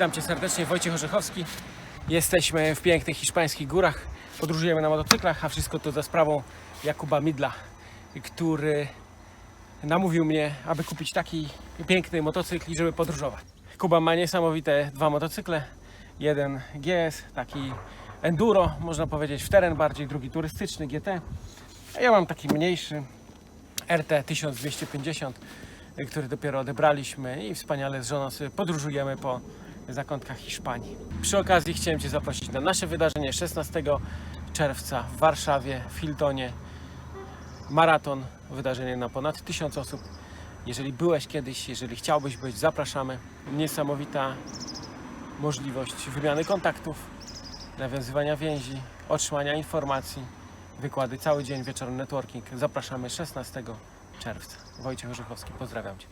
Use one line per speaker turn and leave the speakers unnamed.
Witam Cię serdecznie, Wojciech Orzechowski. Jesteśmy w pięknych hiszpańskich górach. Podróżujemy na motocyklach, a wszystko to za sprawą Jakuba Midla, który namówił mnie, aby kupić taki piękny motocykl i żeby podróżować. Kuba ma niesamowite dwa motocykle. Jeden GS, taki enduro, można powiedzieć, w teren bardziej, drugi turystyczny GT. A ja mam taki mniejszy RT 1250, y, który dopiero odebraliśmy i wspaniale z żoną podróżujemy po zakątkach Hiszpanii. Przy okazji chciałem Cię zaprosić na nasze wydarzenie 16 czerwca w Warszawie, w Hiltonie. Maraton, wydarzenie na ponad 1000 osób. Jeżeli byłeś kiedyś, jeżeli chciałbyś być, zapraszamy. Niesamowita możliwość wymiany kontaktów, nawiązywania więzi, otrzymania informacji, wykłady cały dzień, wieczorny networking. Zapraszamy 16 czerwca. Wojciech Orzechowski, pozdrawiam Cię.